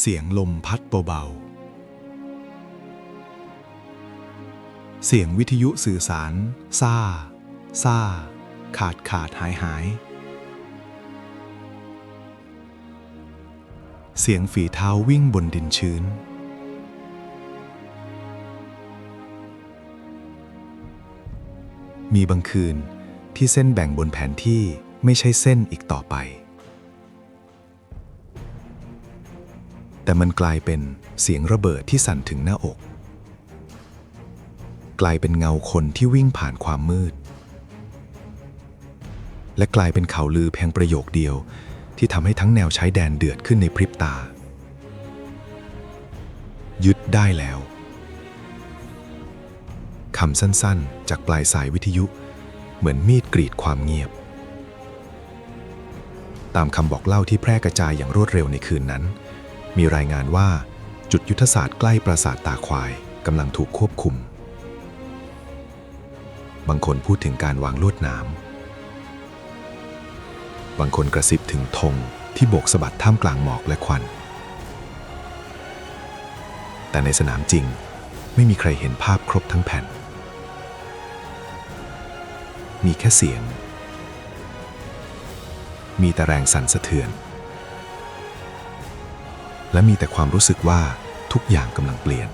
เสียงลมพัดเบาๆ เสียงวิทยุสื่อสาร ซ่า ซ่า ขาดขาดหายหาย เสียงฝีเท้าวิ่งบนดินชื้น มีบางคืนที่เส้นแบ่งบนแผนที่ไม่ใช่เส้นอีกต่อไป แต่มันกลายเป็นเสียงระเบิดที่สั่นถึงหน้าอก กลายเป็นเงาคนที่วิ่งผ่านความมืด และกลายเป็นข่าวลือเพียงประโยคเดียว ที่ทำให้ทั้งแนวใช้แดนเดือดขึ้นในพริบตา ยึดได้แล้วคำสั้นๆ จากปลายสายวิทยุ เหมือนมีดกรีดความเงียบ ตามคำบอกเล่าที่แพร่กระจายอย่างรวดเร็วในคืนนั้น มีรายงานว่าจุดยุทธศาสตร์ใกล้ปราสาทตาควายกำลังถูกควบคุม บางคนพูดถึงการวางลวดหน้ำบางคนกระซิบถึงธงที่โบกสะบัดท่ามกลางหมอกและควัน แต่ในสนามจริงไม่มีใครเห็นภาพครบทั้งแผ่น มีแค่เสียง มีแต่แรงสั่นสะเทือน และมีแต่ความรู้สึกว่าทุกอย่างกำลังเปลี่ยน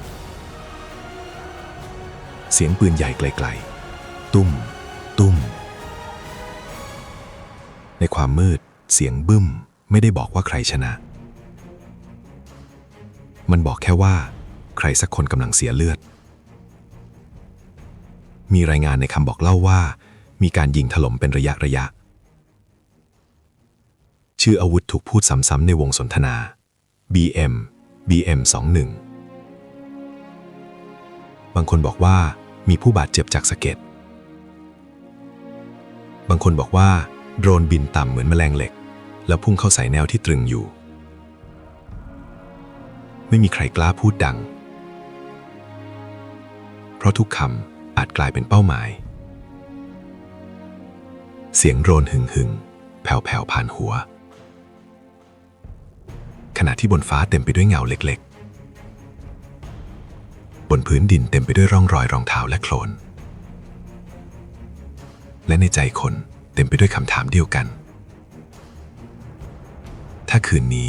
เสียงปืนใหญ่ไกลๆ ตุ้ม ตุ้ม ในความมืดเสียงบึ้มไม่ได้บอกว่าใครชนะ มันบอกแค่ว่า ใครสักคนกำลังเสียเลือด มีรายงานในคำบอกเล่าว่า มีการยิงถล่มเป็นระยะระยะ ชื่ออาวุธถูกพูดซ้ำๆในวงสนทนา BM BM 21บางคนบอกว่ามีผู้บาดเจ็บจากสะเก็ด บางคนบอกว่า โดรนบินต่ำเหมือนแมลงเหล็ก แล้วพุ่งเข้าใส่แนวที่ตรึงอยู่ ไม่มีใครกล้าพูดดัง เพราะทุกคำอาจกลายเป็นเป้าหมาย เสียงโดรนหึงหึงแผ่วๆผ่านหัว ขณะที่บนฟ้าเต็มไปด้วยเงาเล็กๆ บนพื้นดินเต็มไปด้วยร่องรอยรองเท้าและโคลน และในใจคนเต็มไปด้วยคำถามเดียวกัน ถ้าคืนนี้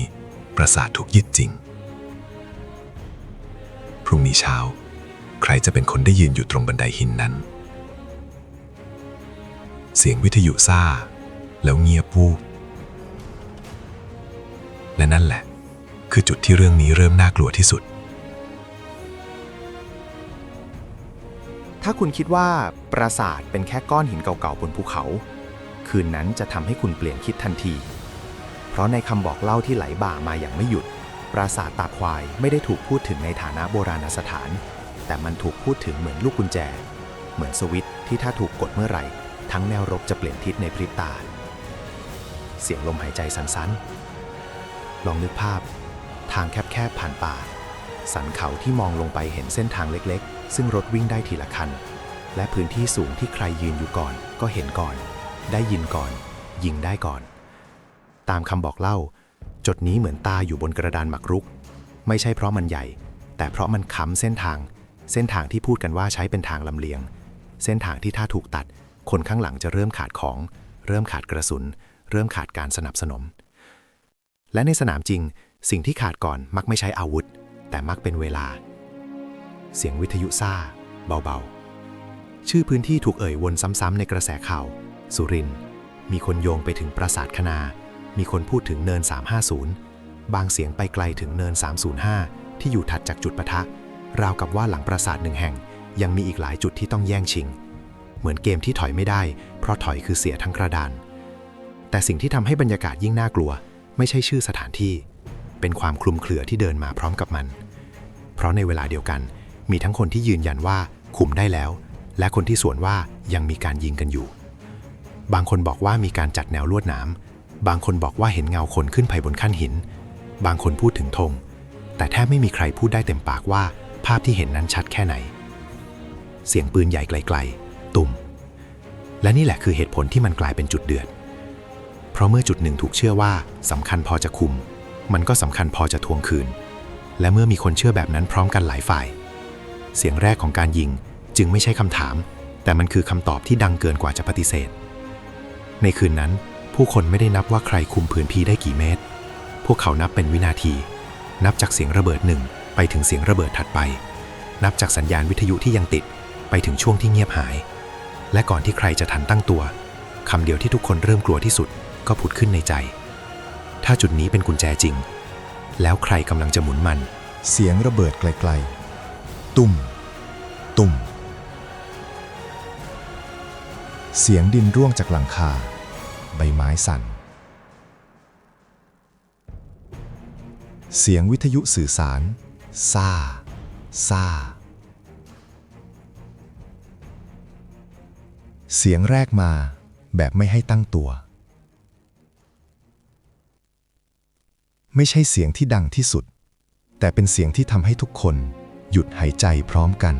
ปราสาทถูกยึดจริง พรุ่งนี้เช้า ใครจะเป็นคนได้ยืนอยู่ตรงบันไดหินนั้น เสียงวิทยุซ่า แล้วเงียบวูบและนั่นแหละ คือจุดที่เรื่องนี้เริ่มน่ากลัวที่สุด ถ้าคุณคิดว่าปราสาทเป็นแค่ก้อนหินเก่าๆบนภูเขา คืนนั้นจะทำให้คุณเปลี่ยนคิดทันที เพราะในคำบอกเล่าที่ไหลบ่ามาอย่างไม่หยุด ปราสาทตาควายไม่ได้ถูกพูดถึงในฐานะโบราณสถาน แต่มันถูกพูดถึงเหมือนลูกกุญแจ เหมือนสวิตช์ที่ถ้าถูกกดเมื่อไหร่ ทั้งแนวรบจะเปลี่ยนทิศในพริบตา เสียงลมหายใจสั้นๆลองนึกภาพ ทางแคบๆผ่านป่า สันเขาที่มองลงไปเห็นเส้นทางเล็กๆ ซึ่งรถวิ่งได้ทีละคัน และพื้นที่สูงที่ใครยืนอยู่ก่อนก็เห็นก่อน ได้ยินก่อน ยิงได้ก่อน ตามคำบอกเล่า จดนี้เหมือนตาอยู่บนกระดานหมากรุก ไม่ใช่เพราะมันใหญ่ แต่เพราะมันค้ำเส้นทาง เส้นทางที่พูดกันว่าใช้เป็นทางลำเลียง เส้นทางที่ถ้าถูกตัด คนข้างหลังจะเริ่มขาดของ เริ่มขาดกระสุน เริ่มขาดการสนับสนุนและในสนามจริง สิ่งที่ขาดก่อนมักไม่ใช้อาวุธ แต่มักเป็นเวลา เสียงวิทยุซ่า เบาๆ ชื่อพื้นที่ถูกเอ่ยวนซ้ำๆในกระแสข่าว สุริน มีคนโยงไปถึงปราสาทคณา มีคนพูดถึงเนิน 350 บางเสียงไปไกลถึงเนิน 305 ที่อยู่ถัดจากจุดปะทะ ราวกับว่าหลังปราสาทหนึ่งแห่ง ยังมีอีกหลายจุดที่ต้องแย่งชิง เหมือนเกมที่ถอยไม่ได้ เพราะถอยคือเสียทั้งกระดาน แต่สิ่งที่ทำให้บรรยากาศยิ่งน่ากลัว ไม่ใช่ชื่อสถานที่ เป็นความคลุมเครือที่เดินมาพร้อมกับมัน เพราะในเวลาเดียวกัน มีทั้งคนที่ยืนยันว่าคุมได้แล้ว และคนที่สวนว่ายังมีการยิงกันอยู่ บางคนบอกว่ามีการจัดแนวลวดหนามบางคนบอกว่าเห็นเงาคนขึ้นไปบนขั้นหิน บางคนพูดถึงธงแต่แทบไม่มีใครพูดได้เต็มปากว่า ภาพที่เห็นนั้นชัดแค่ไหน เสียงปืนใหญ่ไกลๆ ตุ่ม และนี่แหละคือเหตุผลที่มันกลายเป็นจุดเดือด เพราะเมื่อจุดหนึ่งถูกเชื่อว่าสำคัญพอจะคุม มันก็สำคัญพอจะทวงคืน และเมื่อมีคนเชื่อแบบนั้นพร้อมกันหลายฝ่าย เสียงแรกของการยิงจึงไม่ใช่คำถาม แต่มันคือคำตอบที่ดังเกินกว่าจะปฏิเสธ ในคืนนั้น ผู้คนไม่ได้นับว่าใครคุมพื้นที่ได้กี่เมตร พวกเขานับเป็นวินาที นับจากเสียงระเบิดหนึ่งไปถึงเสียงระเบิดถัดไป นับจากสัญญาณวิทยุที่ยังติดไปถึงช่วงที่เงียบหาย และก่อนที่ใครจะทันตั้งตัวคำเดียวที่ทุกคนเริ่มกลัวที่สุดก็ผุดขึ้นในใจ ถ้าจุดนี้เป็นกุญแจจริง แล้วใครกำลังจะหมุนมัน เสียงระเบิดไกลๆ ตุ่ม ตุ่ม เสียงดินร่วงจากหลังคา ใบไม้สั่น เสียงวิทยุสื่อสาร ซา ซา เสียงแรกมาแบบไม่ให้ตั้งตัว ไม่ใช่เสียงที่ดังที่สุด แต่เป็นเสียงที่ทำให้ทุกคนหยุดหายใจพร้อมกัน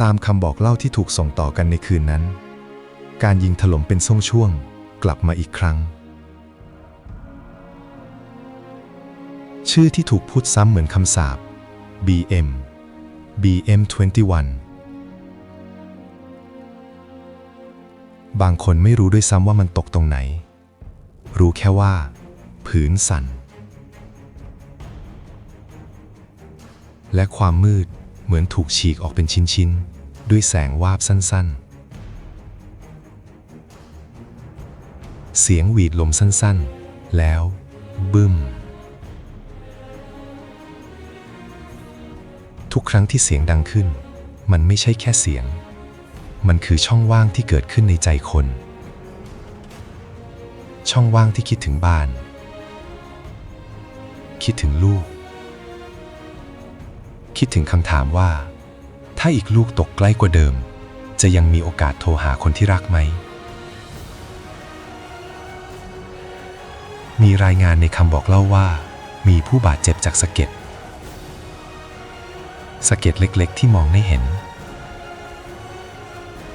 ตามคำบอกเล่าที่ถูกส่งต่อกันในคืนนั้น การยิงถล่มเป็นช่วงๆกลับมาอีกครั้ง ชื่อที่ถูกพูดซ้ำเหมือนคำสาป BM BM 21 บางคนไม่รู้ด้วยซ้ำว่ามันตกตรงไหน รู้แค่ว่า ผืนสั่น และความมืดเหมือนถูกฉีกออกเป็นชิ้นๆ ด้วยแสงวาบสั้น ๆ เสียงหวีดลมสั้นๆ แล้ว บึ้ม ทุกครั้งที่เสียงดังขึ้น มันไม่ใช่แค่เสียง มันคือช่องว่างที่เกิดขึ้นในใจคน ช่องว่างที่คิดถึงบ้าน คิดถึงลูก คิดถึงคำถามว่า ถ้าอีกลูกตกใกล้กว่าเดิม จะยังมีโอกาสโทรหาคนที่รักไหม มีรายงานในคำบอกเล่าว่า มีผู้บาดเจ็บจากสะเก็ดสะเก็ดเล็กๆ ที่มองไม่เห็น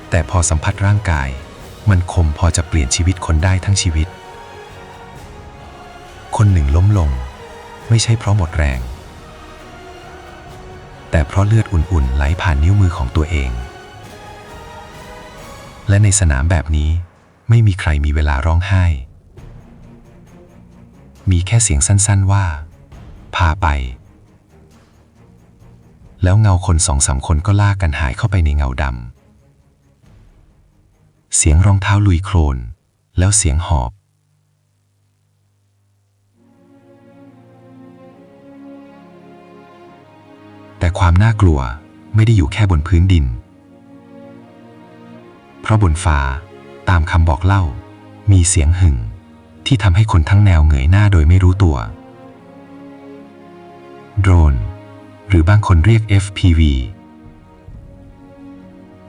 แต่พอสัมผัสร่างกาย มันคมพอจะเปลี่ยนชีวิตคนได้ทั้งชีวิต คนหนึ่งล้มลง ไม่ใช่เพราะหมดแรง แต่เพราะเลือดอุ่นๆไหลผ่านนิ้วมือของตัวเอง และในสนามแบบนี้ไม่มีใครมีเวลาร้องไห้ มีแค่เสียงสั้นๆว่า พาไป แล้วเงาคนสองสามคนก็ลากกันหายเข้าไปในเงาดำเสียงรองเท้าลุยโคลนแล้วเสียงหอบ แต่ความน่ากลัวไม่ได้อยู่แค่บนพื้นดิน เพราะบนฟ้าตามคำบอกเล่า มีเสียงหึ่งที่ทำให้คนทั้งแนวเหงยหน้าโดยไม่รู้ตัว โดรน หรือบางคนเรียก FPV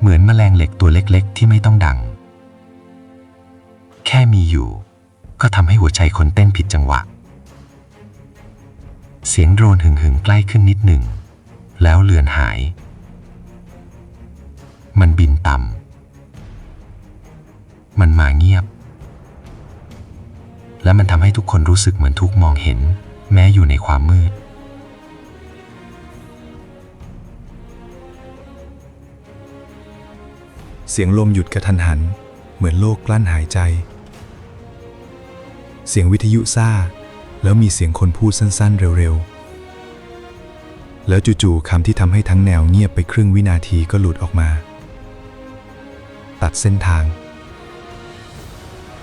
เหมือนแมลงเหล็กตัวเล็กๆ ที่ไม่ต้องดัง แค่มีอยู่ ก็ทำให้หัวใจคนเต้นผิดจังหวะ เสียงโดรนหึ่งๆใกล้ขึ้นนิดหนึ่ง แล้วเลือนหาย มันบินต่ำ มันมาเงียบ และมันทำให้ทุกคนรู้สึกเหมือนทุกมองเห็น แม้อยู่ในความมืด เสียงลมหยุดกระทันหัน เหมือนโลกกลั้นหายใจ เสียงวิทยุซ่า แล้วมีเสียงคนพูดสั้นๆเร็วๆ แล้วจู่ๆคำที่ทำให้ทั้งแนวเงียบไปครึ่งวินาทีก็หลุดออกมา ตัดเส้นทาง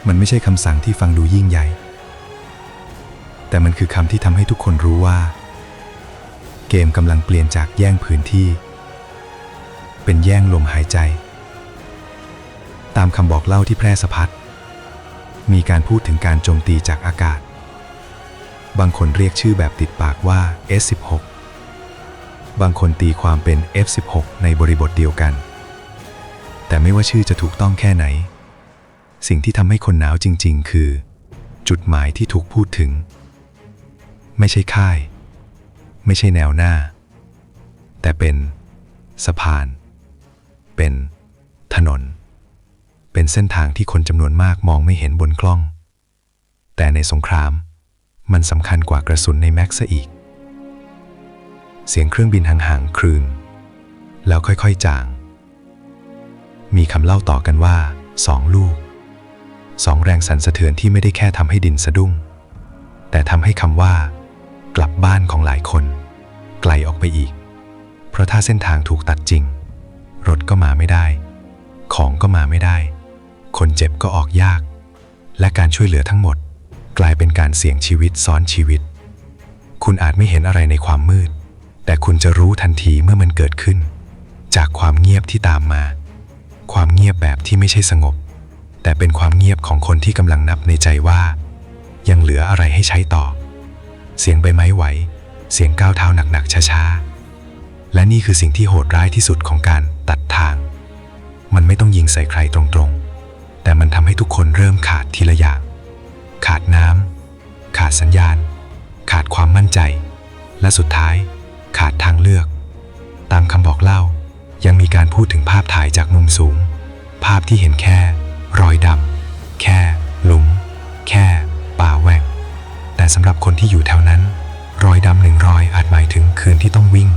มันไม่ใช่คำสั่งที่ฟังดูยิ่งใหญ่ แต่มันคือคำที่ทำให้ทุกคนรู้ว่า เกมกำลังเปลี่ยนจากแย่งพื้นที่ เป็นแย่งลมหายใจ ตามคำบอกเล่าที่แพร่สะพัดมีการพูดถึงการโจมตีจากอากาศ บางคนเรียกชื่อแบบติดปากว่า S16 บางคนตีความเป็น F16 ในบริบทเดียวกัน แต่ไม่ว่าชื่อจะถูกต้องแค่ไหน สิ่งที่ทำให้คนหนาวจริง ๆ คือ จุดหมายที่ถูกพูดถึง ไม่ใช่ค่าย ไม่ใช่แนวหน้า แต่เป็นสะพาน เป็นถนน เป็นเส้นทางที่คนจำนวนมากมองไม่เห็นบนกล้อง แต่ในสงคราม มันสำคัญกว่ากระสุนในแม็กซ์อีก เสียงเครื่องบินห่างๆครืน แล้วค่อยๆจาง มีคำเล่าต่อกันว่าสองลูกสองแรงสั่นสะเทือนที่ไม่ได้แค่ทำให้ดินสะดุ้ง แต่ทำให้คำว่า กลับบ้านของหลายคน ไกลออกไปอีก เพราะถ้าเส้นทางถูกตัดจริง รถก็มาไม่ได้ ของก็มาไม่ได้ คนเจ็บก็ออกยาก และการช่วยเหลือทั้งหมด กลายเป็นการเสี่ยงชีวิตซ้อนชีวิต คุณอาจไม่เห็นอะไรในความมืด แต่คุณจะรู้ทันทีเมื่อมันเกิดขึ้น จากความเงียบที่ตามมา ความเงียบแบบที่ไม่ใช่สงบ แต่เป็นความเงียบของคนที่กำลังนับในใจว่า ยังเหลืออะไรให้ใช้ต่อ เสียงใบไม้ไหว เสียงก้าวเท้าหนักๆช้าๆ และนี่คือสิ่งที่โหดร้ายที่สุดของการตัดทาง มันไม่ต้องยิงใส่ใครตรงๆ แต่มันทำให้ทุกคนเริ่มขาดทีละอย่าง ขาดน้ำขาดสัญญาณ ขาดความมั่นใจ และสุดท้าย ขาดทางเลือก ตามคำบอกเล่า ยังมีการพูดถึงภาพถ่ายจากมุมสูง ภาพที่เห็นแค่ รอยดำแค่ หลุม แค่ ป่าแหว่ง แต่สำหรับคนที่อยู่แถวนั้น รอยดำหนึ่งรอยอาจหมายถึงคืนที่ต้องวิ่ง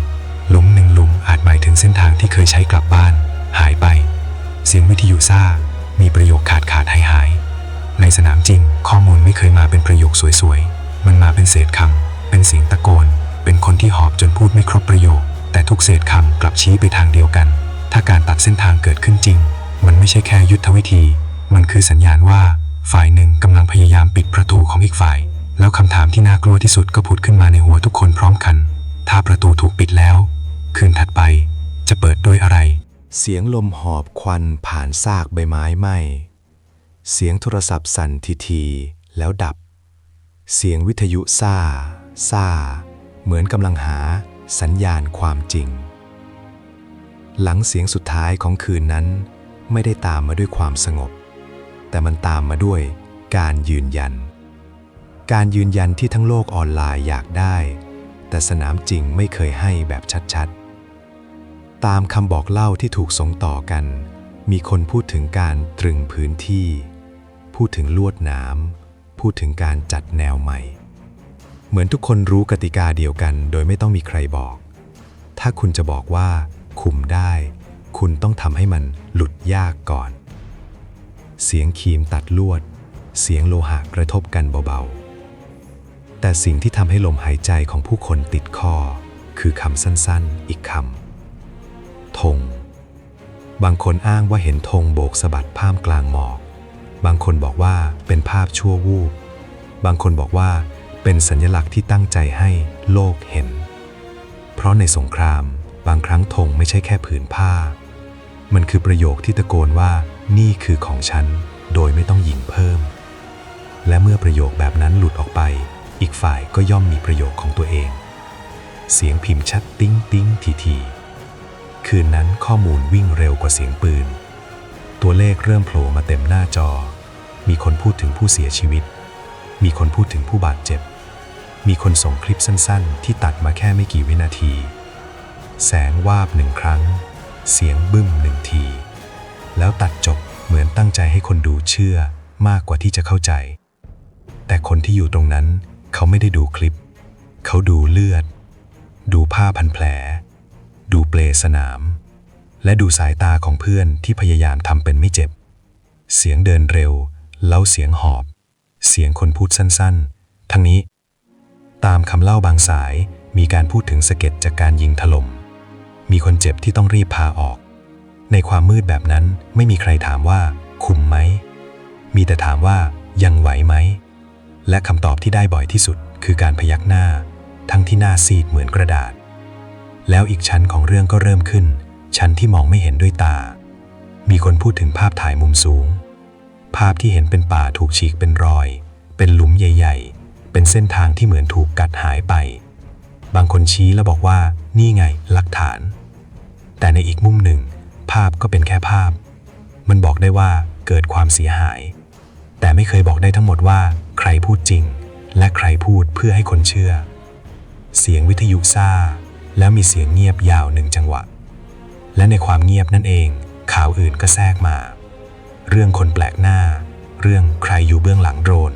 หลุมหนึ่งหลุมอาจหมายถึงเส้นทางที่เคยใช้กลับบ้าน หายไป เสียงวิทยุซ่า มีประโยคขาดขาดหายหาย ในสนามจริงข้อมูลไม่เคยมาเป็นประโยคสวยๆ มันมาเป็นเศษคำเป็นเสียงตะโกน พูดไม่ครบประโยค แต่ทุกเศษคำกลับชี้ไปทางเดียวกัน ถ้าการตัดเส้นทางเกิดขึ้นจริง มันไม่ใช่แค่ยุทธวิธี มันคือสัญญาณว่า ฝ่ายหนึ่งกำลังพยายามปิดประตูของอีกฝ่าย แล้วคำถามที่น่ากลัวที่สุดก็ผุดขึ้นมาในหัวทุกคนพร้อมกัน ถ้าประตูถูกปิดแล้ว คืนถัดไป จะเปิดด้วยอะไร เสียงลมหอบควันผ่านซากใบไม้ไหมเสียงโทรศัพท์สั่นทีๆแล้วดับ เสียงวิทยุซ่า ซ่า เหมือนกำลังหา สัญญาณความจริง หลังเสียงสุดท้ายของคืนนั้น ไม่ได้ตามมาด้วยความสงบ แต่มันตามมาด้วยการยืนยัน การยืนยันที่ทั้งโลกออนไลน์อยากได้ แต่สนามจริงไม่เคยให้แบบชัดๆ ตามคำบอกเล่าที่ถูกส่งต่อกัน มีคนพูดถึงการตรึงพื้นที่ พูดถึงลวดหน้ำพูดถึงการจัดแนวใหม่ เหมือนทุกคนรู้กติกาเดียวกันโดยไม่ต้องมีใครบอก ถ้าคุณจะบอกว่า คุมได้ คุณต้องทำให้มันหลุดยากก่อน เสียงครีมตัดลวด เสียงโลหะกระทบกันเบาๆ แต่สิ่งที่ทำให้ลมหายใจของผู้คนติดคอ คือคำสั้นๆ อีกคำธงบางคนอ้างว่าเห็นธงโบกสะบัดท่ามกลางหมอก บางคนบอกว่าเป็นภาพชั่ววูบ บางคนบอกว่า เป็นสัญลักษณ์ที่ตั้งใจให้โลกเห็น เพราะในสงครามบางครั้งธงไม่ใช่แค่ผืนผ้า มันคือประโยคที่ตะโกนว่านี่คือของฉัน โดยไม่ต้องยิงเพิ่ม และเมื่อประโยคแบบนั้นหลุดออกไป อีกฝ่ายก็ย่อมมีประโยคของตัวเอง เสียงพิมพ์ชัดติ้งติ้งทีทีคืนนั้นข้อมูลวิ่งเร็วกว่าเสียงปืน ตัวเลขเริ่มโผล่มาเต็มหน้าจอ มีคนพูดถึงผู้เสียชีวิต มีคนพูดถึงผู้บาดเจ็บ มีคนส่งคลิปสั้นๆ ที่ตัดมาแค่ไม่กี่วินาที แสงวาบหนึ่งครั้ง เสียงบึ้มหนึ่งที แล้วตัดจบเหมือนตั้งใจให้คนดูเชื่อมากกว่าที่จะเข้าใจ แต่คนที่อยู่ตรงนั้น เขาไม่ได้ดูคลิป เขาดูเลือด ดูผ้าพันแผล ดูเปลสนาม และดูสายตาของเพื่อนที่พยายามทำเป็นไม่เจ็บ เสียงเดินเร็ว แล้วเสียงหอบ เสียงคนพูดสั้นๆ ทั้งนี้ ตามคำเล่าบางสายมีการพูดถึงสะเก็ดจากการยิงถล่ม มีคนเจ็บที่ต้องรีบพาออก ในความมืดแบบนั้นไม่มีใครถามว่า คุ้มไหม มีแต่ถามว่ายังไหวไหม และคำตอบที่ได้บ่อยที่สุดคือการพยักหน้า ทั้งที่หน้าซีดเหมือนกระดาษ แล้วอีกชั้นของเรื่องก็เริ่มขึ้น ชั้นที่มองไม่เห็นด้วยตา มีคนพูดถึงภาพถ่ายมุมสูง ภาพที่เห็นเป็นป่าถูกฉีกเป็นรอย เป็นหลุมใหญ่ ๆ เป็นเส้นทางที่เหมือนถูกกัดหายไป บางคนชี้แล้วบอกว่านี่ไงหลักฐาน แต่ในอีกมุมหนึ่ง ภาพก็เป็นแค่ภาพ มันบอกได้ว่าเกิดความเสียหาย แต่ไม่เคยบอกได้ทั้งหมดว่า ใครพูดจริง และใครพูดเพื่อให้คนเชื่อ เสียงวิทยุซ่า แล้วมีเสียงเงียบยาวหนึ่งจังหวะ และในความเงียบนั่นเอง ข่าวอื่นก็แทรกมา เรื่องคนแปลกหน้า เรื่องใครอยู่เบื้องหลังโดรน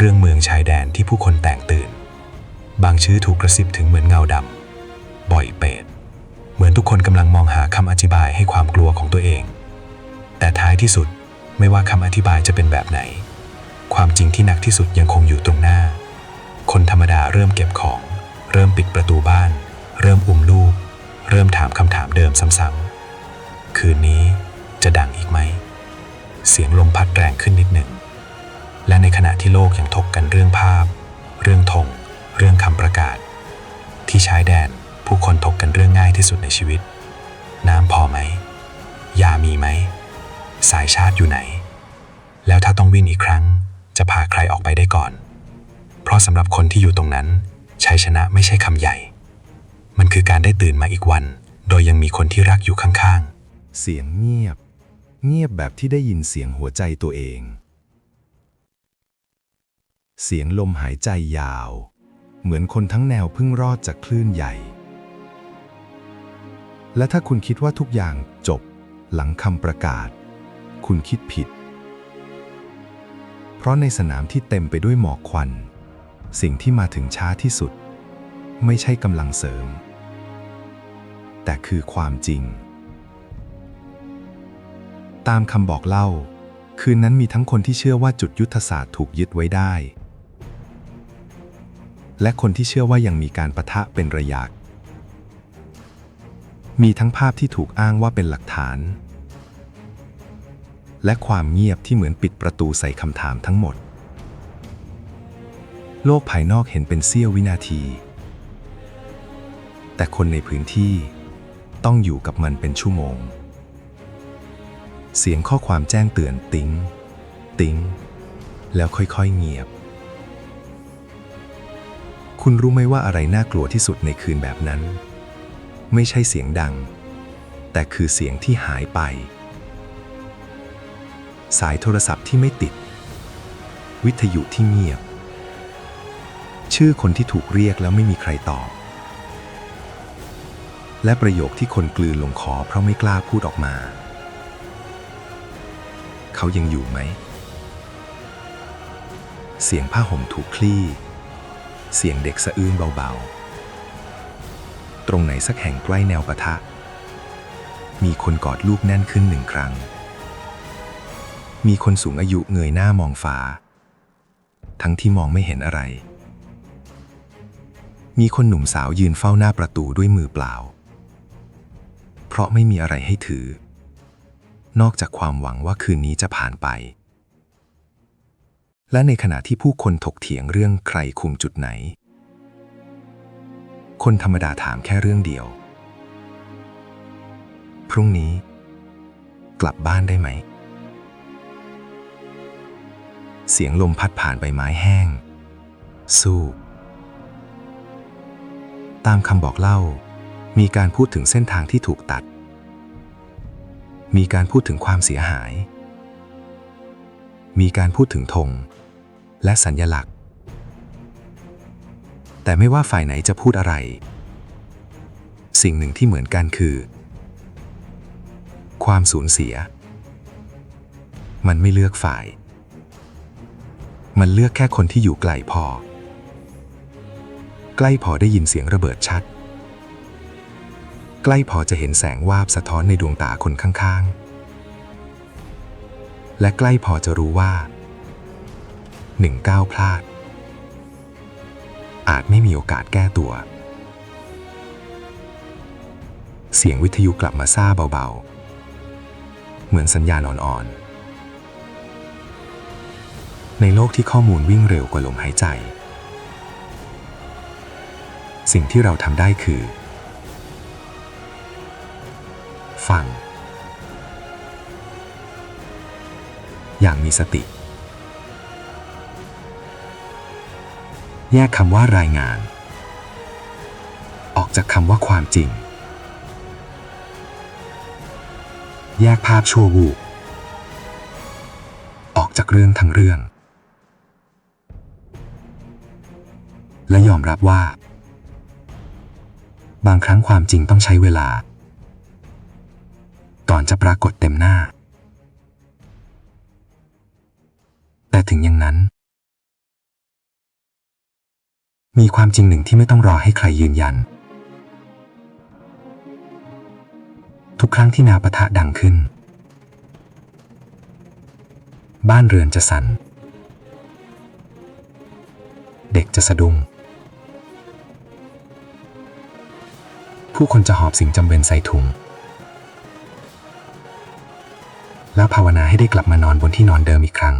เรื่องเมืองชายแดนที่ผู้คนแตกตื่น บางชื่อถูกกระซิบถึงเหมือนเงาดำบ่อยเปรตเหมือนทุกคนกำลังมองหาคำอธิบายให้ความกลัวของตัวเอง แต่ท้ายที่สุดไม่ว่าคำอธิบายจะเป็นแบบไหน ความจริงที่หนักที่สุดยังคงอยู่ตรงหน้า คนธรรมดาเริ่มเก็บของ เริ่มปิดประตูบ้าน เริ่มอุ้มลูก เริ่มถามคำถามเดิมซ้ำๆคืนนี้จะดังอีกไหม เสียงลมพัดแรงขึ้นนิดหนึ่ง และในขณะที่โลกยังถกกันเรื่องภาพ เรื่องธงเรื่องคำประกาศ ที่ชายแดนผู้คนถกกันเรื่องง่ายที่สุดในชีวิต น้ำพอไหม ยามีไหม สายชาติอยู่ไหน แล้วถ้าต้องวิ่งอีกครั้ง จะพาใครออกไปได้ก่อน เพราะสำหรับคนที่อยู่ตรงนั้นชัยชนะไม่ใช่คำใหญ่ มันคือการได้ตื่นมาอีกวัน โดยยังมีคนที่รักอยู่ข้างๆ เสียงเงียบ เงียบแบบที่ได้ยินเสียงหัวใจตัวเอง เสียงลมหายใจยาว เหมือนคนทั้งแนวเพิ่งรอดจากคลื่นใหญ่ และถ้าคุณคิดว่าทุกอย่างจบหลังคำประกาศ คุณคิดผิด เพราะในสนามที่เต็มไปด้วยหมอกควัน สิ่งที่มาถึงช้าที่สุด ไม่ใช่กำลังเสริม แต่คือความจริง ตามคำบอกเล่า คืนนั้นมีทั้งคนที่เชื่อว่าจุดยุทธศาสตร์ถูกยึดไว้ได้ และคนที่เชื่อว่ายังมีการประทะเป็นระยะ มีทั้งภาพที่ถูกอ้างว่าเป็นหลักฐาน และความเงียบที่เหมือนปิดประตูใส่คำถามทั้งหมด โลกภายนอกเห็นเป็นเสี้ยววินาที แต่คนในพื้นที่ต้องอยู่กับมันเป็นชั่วโมง เสียงข้อความแจ้งเตือนติ้ง ติ้ง แล้วค่อยๆเงียบ คุณรู้ไหมว่าอะไรน่ากลัวที่สุดในคืนแบบนั้น ไม่ใช่เสียงดัง แต่คือเสียงที่หายไป สายโทรศัพท์ที่ไม่ติด วิทยุที่เงียบ ชื่อคนที่ถูกเรียกแล้วไม่มีใครตอบ และประโยคที่คนกลืนลงคอเพราะไม่กล้าพูดออกมา เขายังอยู่ไหม เสียงผ้าห่มถูกคลี่ เสียงเด็กสะอื้นเบาๆ ตรงไหนสักแห่งใกล้แนวปะทะ มีคนกอดลูกแน่นขึ้นหนึ่งครั้ง มีคนสูงอายุเงยหน้ามองฟ้า ทั้งที่มองไม่เห็นอะไร มีคนหนุ่มสาวยืนเฝ้าหน้าประตูด้วยมือเปล่า เพราะไม่มีอะไรให้ถือ นอกจากความหวังว่าคืนนี้จะผ่านไป และในขณะที่ผู้คนถกเถียงเรื่องใครคุมจุดไหน คนธรรมดาถามแค่เรื่องเดียว พรุ่งนี้ กลับบ้านได้ไหม เสียงลมพัดผ่านใบไม้แห้ง สู้ ตามคำบอกเล่า มีการพูดถึงเส้นทางที่ถูกตัด มีการพูดถึงความเสียหายมีการพูดถึงธง และสัญญลักษณ์ แต่ไม่ว่าฝ่ายไหนจะพูดอะไร สิ่งหนึ่งที่เหมือนกันคือ ความสูญเสีย มันไม่เลือกฝ่าย มันเลือกแค่คนที่อยู่ไกลพอ ใกล้พอได้ยินเสียงระเบิดชัด ใกล้พอจะเห็นแสงวาบสะท้อนในดวงตาคนข้างๆ และใกล้พอจะรู้ว่า หนึ่งก้าวพลาด อาจไม่มีโอกาสแก้ตัว เสียงวิทยุกลับมาซาเบาๆ เหมือนสัญญาณอ่อนๆ ในโลกที่ข้อมูลวิ่งเร็วกว่าลมหายใจ สิ่งที่เราทำได้คือ ฟัง อย่างมีสติ แยกคำว่ารายงาน ออกจากคำว่าความจริง แยกภาพชั่ววูบออกจากเรื่องทั้งเรื่อง และยอมรับว่า บางครั้งความจริงต้องใช้เวลา ก่อนจะปรากฏเต็มหน้า แต่ถึงอย่างนั้น มีความจริงหนึ่งที่ไม่ต้องรอให้ใครยืนยัน ทุกครั้งที่นาปะทะดังขึ้น บ้านเรือนจะสั่น เด็กจะสะดุ้งผู้คนจะหอบสิ่งจำเป็นใส่ถุง แล้วภาวนาให้ได้กลับมานอนบนที่นอนเดิมอีกครั้ง